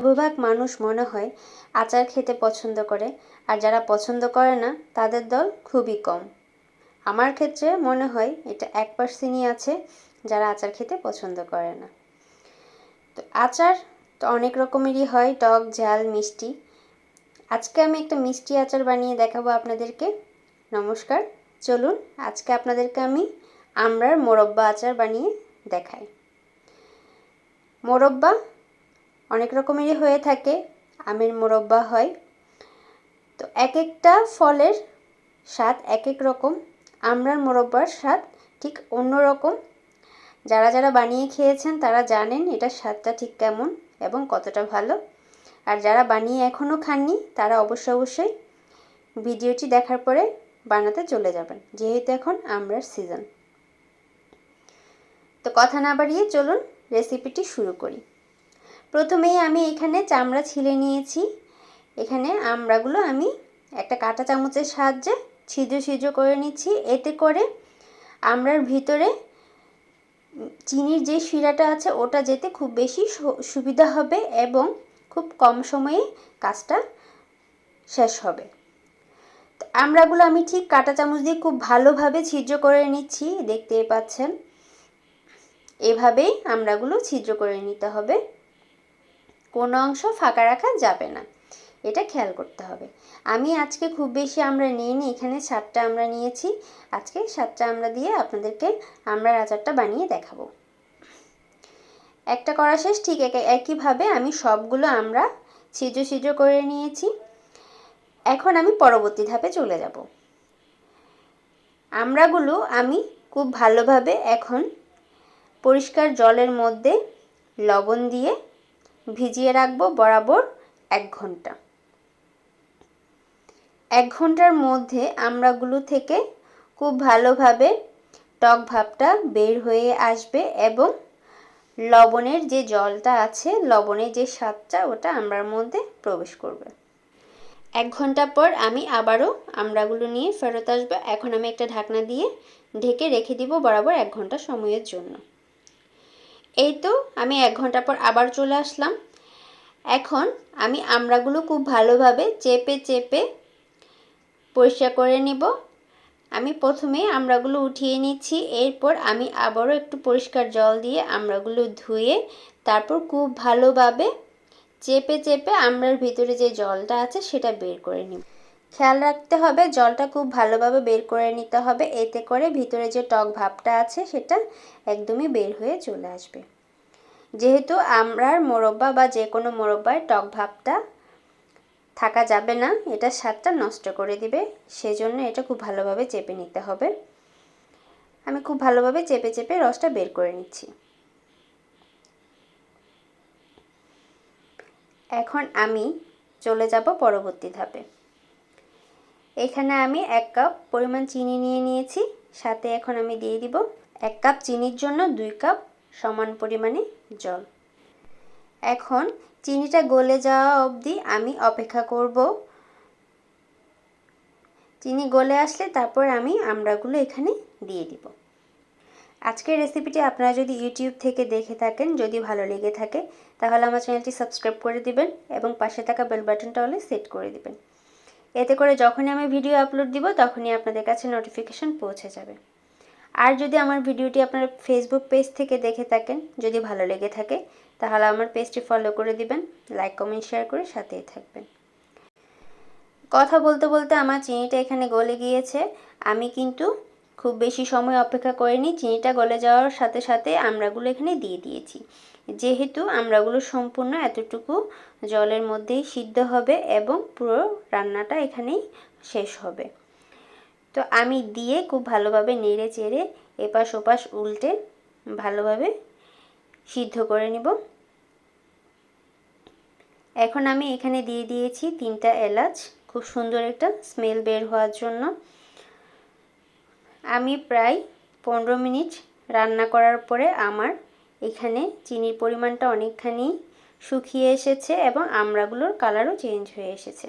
বেশিরভাগ মানুষ মনে হয় আচার খেতে পছন্দ করে, আর যারা পছন্দ করে না, তাদের দল খুবই কম। আমার ক্ষেত্রে মনে হয় এটা এক পার্সেন্টই আছে যারা আচার খেতে পছন্দ করে না। তো আচার তো অনেক রকমেরই হয়, টক, ঝাল, মিষ্টি। আজকে আমি একটা মিষ্টি আচার বানিয়ে দেখাবো আপনাদেরকে। নমস্কার, চলুন আজকে আপনাদেরকে আমি আমড়ার মোরব্বা আচার বানিয়ে দেখাই। মোরব্বা অনেক রকমেরই হয়ে থাকে, আমের মোরব্বা হয়। তো এক একটা ফলের স্বাদ এক এক রকম আমড়ার মোরব্বার স্বাদ ঠিক অন্য রকম। যারা যারা বানিয়ে খেয়েছেন তারা জানেন এটার স্বাদটা ঠিক কেমন এবং কতটা ভালো। আর যারা বানিয়ে এখনও খাননি, তারা অবশ্যই অবশ্যই ভিডিওটি দেখার পরে বানাতে চলে যাবেন, যেহেতু এখন আমরার সিজন তো কথা না বাড়িয়ে চলুন রেসিপিটি শুরু করি। প্রথমেই আমি এখানে চামড়া ছিলে নিয়েছি। এখানে আমড়াগুলো আমি একটা কাঁটা চামচের সাহায্যে ছিদ্র ছিদ্র করে নিচ্ছি। এতে করে আমড়ার ভিতরে চিনির যে শিরাটা আছে, ওটা যেতে খুব বেশি সুবিধা হবে এবং খুব কম সময়ে কাজটা শেষ হবে। আমড়াগুলো আমি ঠিক কাঁটা চামচ দিয়ে খুব ভালোভাবে ছিদ্র করে নিচ্ছি, দেখতেই পাচ্ছেন। এভাবেই আমড়াগুলো ছিদ্র করে নিতে হবে। কোনো অংশ ফাঁকা রাখা যাবে না। এটা খেয়াল করতে হবে। আমি আজকে খুব বেশি আমরা নিই এখানে সাতটা আমরা নিয়েছি। আজকে সাতটা আমরা দিয়ে আপনাদেরকে আমরার আচারটা বানিয়ে দেখাবো। একটা করা শেষ, ঠিক একে একইভাবে আমি সবগুলো আমরা ছিদ্র ছিদ্র করে নিয়েছি। এখন আমি পরবর্তী ধাপে চলে যাব। আমরাগুলো আমি খুব ভালোভাবে এখন পরিষ্কার জলের মধ্যে লবণ দিয়ে ভিজিয়ে রাখব বরাবর এক ঘণ্টা। এক ঘণ্টার মধ্যে আমড়াগুলো থেকে খুব ভালোভাবে টক ভাবটা বের হয়ে আসবে এবং লবণের যে জলটা আছে, লবণের যে স্বাদটা, ওটা আমড়ার মধ্যে প্রবেশ করবে। এক ঘণ্টা পর আমি আবারও আমড়াগুলো নিয়ে ফেরত আসব। এখন আমি একটা ঢাকনা দিয়ে ঢেকে রেখে দিব বরাবর এক ঘণ্টা সময়ের জন্য। এই তো, আমি এক ঘণ্টা পর আবার চলে আসলাম। এখন আমি আমড়াগুলো খুব ভালোভাবে চেপে চেপে পরিষ্কার করে নিব। আমি প্রথমে আমড়াগুলো উঠিয়ে নিচ্ছি, এরপর আমি আবারও একটু পরিষ্কার জল দিয়ে আমড়াগুলো ধুয়ে তারপর খুব ভালোভাবে চেপে চেপে আমড়ার ভিতরে যে জলটা আছে সেটা বের করে নিব। খেয়াল রাখতে হবে, জলটা খুব ভালোভাবে বের করে নিতে হবে, এতে করে ভিতরে যে টক ভাবটা আছে সেটা একদমই বের হয়ে চলে আসবে। যেহেতু আমরার মোরব্বা বা যে কোনো মোরব্বায় টক ভাবটা থাকা যাবে না, এটা স্বাদটা নষ্ট করে দিবে, সেজন্য এটা খুব ভালোভাবে চেপে নিতে হবে। আমি খুব ভালোভাবে চেপে চেপে রসটা বের করে নিচ্ছি। এখন আমি চলে যাব পরবর্তী ধাপে। এখানে আমি এক কাপ পরিমাণ চিনি নিয়ে নিয়েছি। সাথে এখন আমি দিয়ে দিব এক কাপ চিনির জন্য দুই কাপ সমান পরিমাণে জল। এখন চিনিটা গলে যাওয়া অবধি আমি অপেক্ষা করব। চিনি গলে আসলে তারপর আমি আমড়াগুলো এখানে দিয়ে দিব। আজকের রেসিপিটি আপনারা যদি ইউটিউব থেকে দেখে থাকেন, যদি ভালো লেগে থাকে, তাহলে আমার চ্যানেলটি সাবস্ক্রাইব করে দিবেন এবং পাশে থাকা বেল বাটনটা হলে সেট করে দিবেন। এতে করে যখনই আমি ভিডিও আপলোড দিব, তখনই আপনাদের কাছে নোটিফিকেশান পৌঁছে যাবে। আর যদি আমার ভিডিওটি আপনারা ফেসবুক পেজ থেকে দেখে থাকেন, যদি ভালো লেগে থাকে, তাহলে আমার পেজটি ফলো করে দিবেন লাইক কমেন্ট শেয়ার করে সাথেই থাকবেন। কথা বলতে বলতে আমার চিনিটা এখানে গলে গিয়েছে। আমি কিন্তু খুব বেশি সময় অপেক্ষা করিনি, চিনিটা গলে যাওয়ার সাথে সাথে আমরাগুলো এখানে দিয়ে দিয়েছি। যেহেতু আমড়াগুলো সম্পূর্ণ এতটুকু জলের মধ্যেই সিদ্ধ হবে এবং পুরো রান্নাটা এখানেই শেষ হবে। তো আমি দিয়ে খুব ভালোভাবে নেড়ে চেড়ে এপাশ ওপাশ উল্টে ভালোভাবে সিদ্ধ করে নিব। এখন আমি এখানে দিয়ে দিয়েছি তিনটা এলাচ, খুব সুন্দর একটা স্মেল বের হওয়ার জন্য। আমি প্রায় পনেরো মিনিট রান্না করার পরে আমার এখানে চিনির পরিমাণটা অনেকখানি শুকিয়ে এসেছে এবং আমড়াগুলোর কালারও চেঞ্জ হয়ে এসেছে।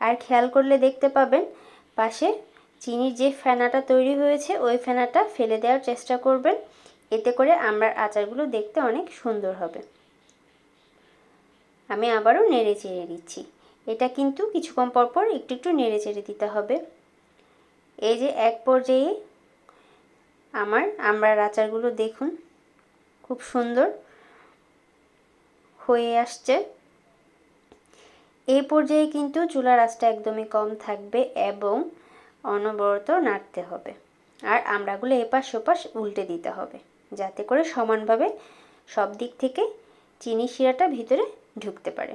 আর খেয়াল করলে দেখতে পাবেন, পাশে চিনির যে ফেনাটা তৈরি হয়েছে, ওই ফেনাটা ফেলে দেওয়ার চেষ্টা করবেন। এতে করে আমড়ার আচারগুলো দেখতে অনেক সুন্দর হবে। আমি আবারও নেড়ে চেড়ে দিচ্ছি। এটা কিন্তু কিছুক্ষণ পর পর একটু একটু নেড়ে চেড়ে দিতে হবে। এই যে এক পর্যায়ে আমার আমড়ার আচারগুলো দেখুন। খুব সুন্দর হয়ে আসছে। এই পর্যায়ে কিন্তু চুলার আঁচটা একদমই কম থাকবে এবং অনবরত নাড়তে হবে। আর আমড়াগুলো এপাশ ওপাশ উল্টে দিতে হবে, যাতে করে সমানভাবে সব দিক থেকে চিনি শিরাটা ভিতরে ঢুকতে পারে।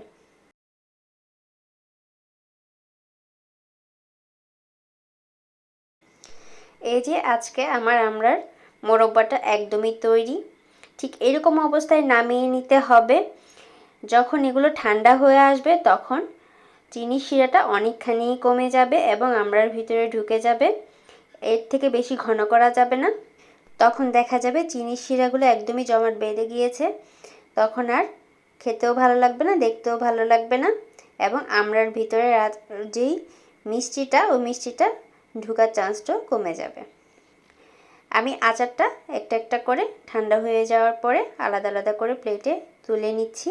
এই যে আজকে আমার আমরার মোরব্বাটা একদমই তৈরি। ঠিক এরকম অবস্থায় নামিয়ে নিতে হবে। যখন এগুলো ঠান্ডা হয়ে আসবে, তখন চিনি শিরাটা অনেকখানি কমে যাবে এবং আমরার ভিতরে ঢুকে যাবে। এর থেকে বেশি ঘন করা যাবে না। তখন দেখা যাবে চিনি শিরাগুলো একদমই জমাট বেঁধে গিয়েছে। তখন আর খেতেও ভালো লাগবে না, দেখতেও ভালো লাগবে না এবং আমরার ভিতরে যেই মিষ্টিটা, ওই মিষ্টিটা ঢুকার চান্সটাও কমে যাবে। আমি আচারটা একটা একটা করে ঠান্ডা হয়ে যাওয়ার পরে আলাদা আলাদা করে প্লেটে তুলে নিচ্ছি।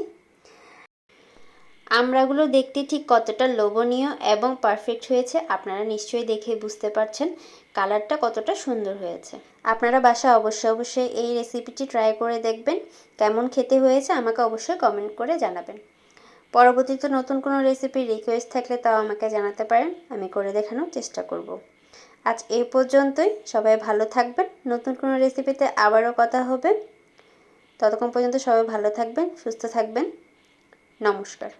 আমড়াগুলো দেখতে ঠিক কতটা লোভনীয় এবং পারফেক্ট হয়েছে, আপনারা নিশ্চয়ই দেখে বুঝতে পারছেন কালারটা কতটা সুন্দর হয়েছে। আপনারা বাসা অবশ্যই অবশ্যই এই রেসিপিটি ট্রাই করে দেখবেন, কেমন খেতে হয়েছে আমাকে অবশ্যই কমেন্ট করে জানাবেন। পরবর্তীতে নতুন কোনো রেসিপির রিকোয়েস্ট থাকলে তাও আমাকে জানাতে পারেন, আমি করে দেখানোর চেষ্টা করব। আজ এই পর্যন্তই। সবাই ভালো থাকবেন। নতুন কোনো রেসিপিতে আবারও কথা হবে। ততক্ষণ পর্যন্ত সবাই ভালো থাকবেন, সুস্থ থাকবেন। নমস্কার।